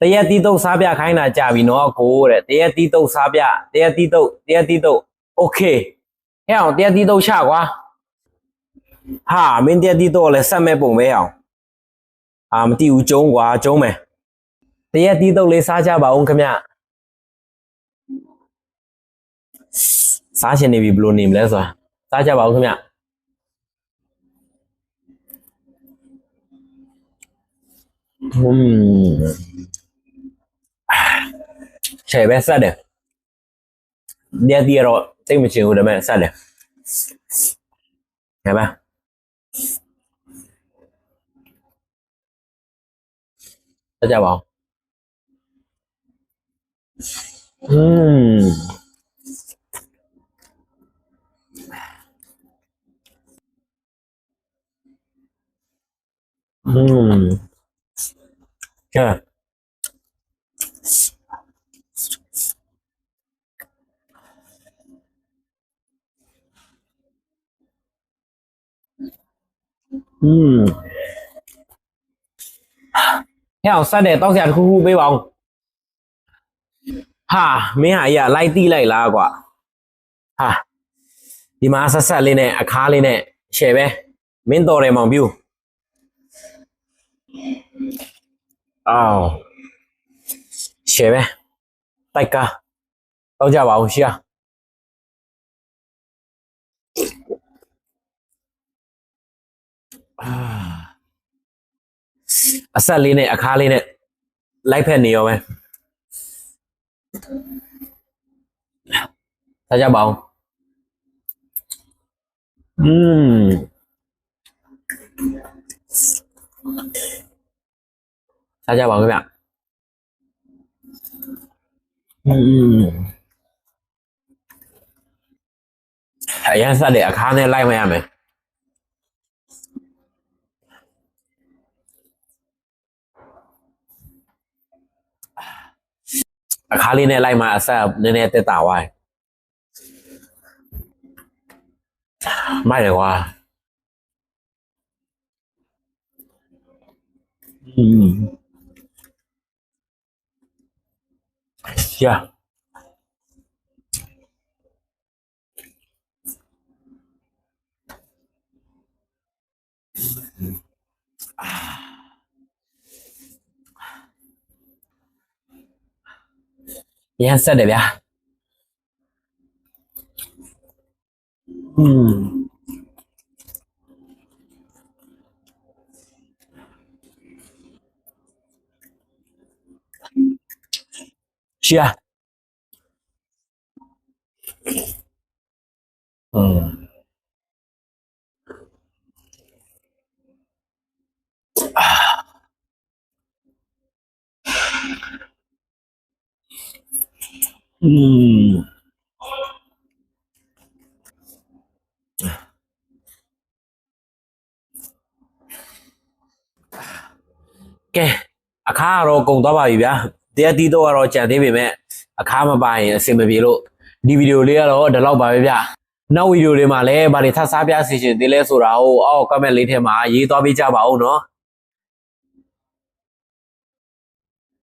တရက်တီးတုပ်စားပြခိုင်းတာကြာပြီနော်ကိုတဲ့တရက်တီးတုပ်စားပြတရက်တီးတုပ်တရက်တီးတုပ်โอเคဟဲ့အောင်တရက်တီးတုပ်ချကွာဟာမင်းတရက်တီးတုပ်လည်းဆက်မဲ့ပုံပဲအောင်အာမသိဘူးကျုံးကွာကျုံးမယ်တရက်တီးတုပ်လေးစားကြပါဦးခင်ဗျစားရှင်နေပြီဘယ်လိုနေမလဲဆိုတာစားကြပါဦးခင်ဗျอืม ချေပဲဆက်တယ်ဒီအတီးတော့စိတ်မချင်ဘူးဒါပေမဲ့ဆက်တယ်ဟဲ့ပါဆက်ကြပါဦး อืมဟဲ့အောင်စတဲ့တောက်စရာတစ်ခုခုပေးပါဦးဟာမင်းဟာအရာလိုက်တိလိုက်လားကွာဟာဒီမှာဆက်ဆက်လေးနဲ့အခါလေးနဲ့ရှယ်ပဲမင်းတော်တယ်မောင်ပြူအော်ရှယ်ပဲတိုက်ကားတောက်ကြပါဦးရှာ အာအဆက်လေးနဲ့အခါလေးနဲ့လိုက်ဖက်နေရောပဲထားကြပါဦးอืมထားကြပါဦးခင်ဗျอืมအရင်ဆက်တဲ့အခါနဲ့လိုက်မရမယ် အခါလေးနဲ့လိုက်မှအဆက်နည်းနည်းတ က်တာဝိုင်းမိုက်တယ် อืมရှာရန်ဆက်တယ်ဗျာอืมရှာอืมอืม ကဲအခါကတော့ကုန်သွားပါပြီဗျာတရားတီးတော့ကတော့ကြံသေးပေမဲ့အခါမပါရင်အဆင်မပြေလို့ဒီဗီဒီယိုလေးကတော့ဒီလောက်ပါပဲဗျာနောက်ဗီဒီယိုလေးမှာလည်းဗာတွေထပ်စားပြစီချင်သေးလဲဆိုတာကိုအောက် comment လေးထဲမှာရေးသွားပေးကြပါဦးနော်